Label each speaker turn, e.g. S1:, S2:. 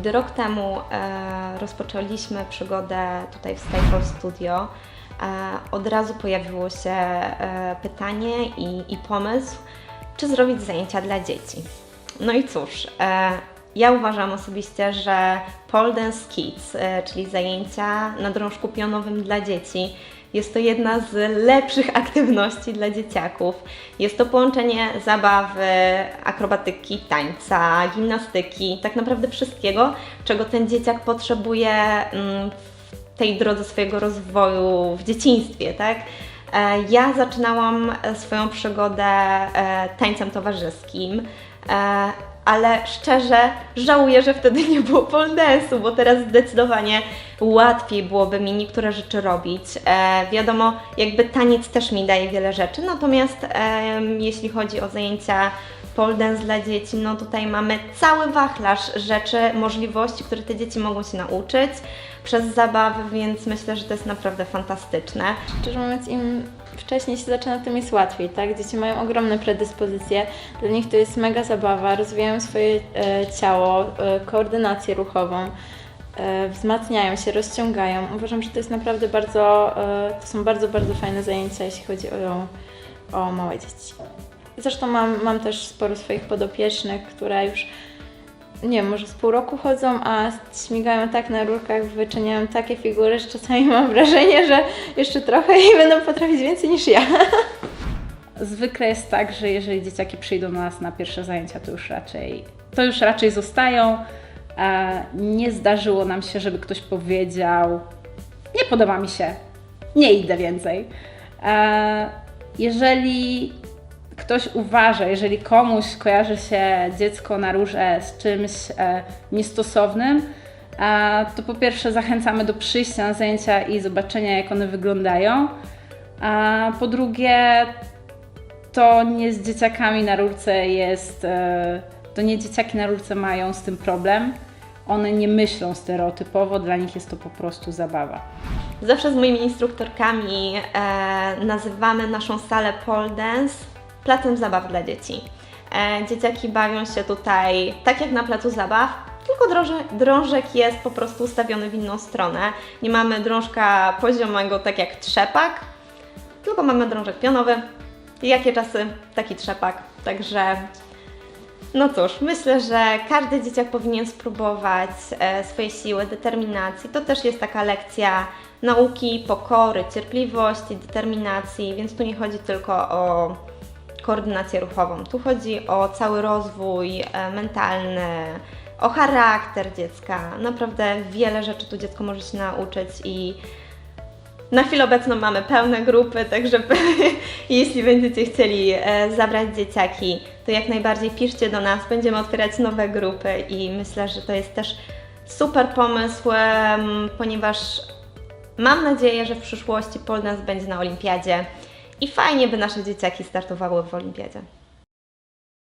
S1: Gdy rok temu e, rozpoczęliśmy przygodę tutaj w Skyfall Studio, e, od razu pojawiło się e, pytanie i, i pomysł, czy zrobić zajęcia dla dzieci. No i cóż, ja uważam osobiście, że pole dance czyli zajęcia na drążku pionowym dla dzieci, jest to jedna z lepszych aktywności dla dzieciaków. Jest to połączenie zabawy, akrobatyki, tańca, gimnastyki, tak naprawdę wszystkiego, czego ten dzieciak potrzebuje mm, w tej drodze swojego rozwoju w dzieciństwie, tak? E, Ja zaczynałam e, swoją przygodę e, tańcem towarzyskim, ale szczerze żałuję, że wtedy nie było pole bo teraz zdecydowanie łatwiej byłoby mi niektóre rzeczy robić. Wiadomo, jakby taniec też mi daje wiele rzeczy, natomiast jeśli chodzi o zajęcia pole dance dla dzieci, no tutaj mamy cały wachlarz rzeczy, możliwości, które te dzieci mogą się nauczyć przez zabawę, więc myślę, że to jest naprawdę fantastyczne.
S2: Szczerze mówiąc, im wcześniej się zaczyna, tym jest łatwiej, tak? Dzieci mają ogromne predyspozycje, dla nich to jest mega zabawa, rozwijają swoje e, ciało, e, koordynację ruchową, e, wzmacniają się, rozciągają. Uważam, że to jest naprawdę bardzo, e, to są bardzo, bardzo fajne zajęcia, jeśli chodzi o, o małe dzieci. Zresztą mam, mam też sporo swoich podopiecznych, które już nie wiem, może z pół roku chodzą, a śmigają tak na rurkach, wyczyniają takie figury, że czasami mam wrażenie, że jeszcze trochę i będą potrafić więcej niż ja.
S3: Zwykle jest tak, że jeżeli dzieciaki przyjdą do nas na pierwsze zajęcia, to już raczej, to już raczej zostają. Nie zdarzyło nam się, żeby ktoś powiedział: Nie podoba mi się, nie idę więcej. Jeżeli ktoś uważa, jeżeli komuś kojarzy się dziecko na róże z czymś e, niestosownym, to po pierwsze zachęcamy do przyjścia na zajęcia i zobaczenia, jak one wyglądają. A po drugie, to nie z dzieciakami na rurce jest, e, to nie dzieciaki na rurce mają z tym problem. One nie myślą stereotypowo, dla nich jest to po prostu zabawa.
S1: Zawsze z moimi instruktorkami e, nazywamy naszą salę pole dance placem zabaw dla dzieci. E, dzieciaki bawią się tutaj tak jak na placu zabaw, tylko drąże, drążek jest po prostu ustawiony w inną stronę. Nie mamy drążka poziomego tak jak trzepak, tylko mamy drążek pionowy. Jakie czasy, taki trzepak. Także no cóż, myślę, że każdy dzieciak powinien spróbować e, swoje siły, determinacji. To też jest taka lekcja nauki, pokory, cierpliwości, determinacji, więc tu nie chodzi tylko o koordynację ruchową. Tu chodzi o cały rozwój e, mentalny, o charakter dziecka. Naprawdę wiele rzeczy tu dziecko może się nauczyć i na chwilę obecną mamy pełne grupy, także jeśli będziecie chcieli e, zabrać dzieciaki, to jak najbardziej piszcie do nas, będziemy otwierać nowe grupy i myślę, że to jest też super pomysł, ponieważ mam nadzieję, że w przyszłości dance będzie na olimpiadzie i fajnie by nasze dzieciaki startowały w olimpiadzie.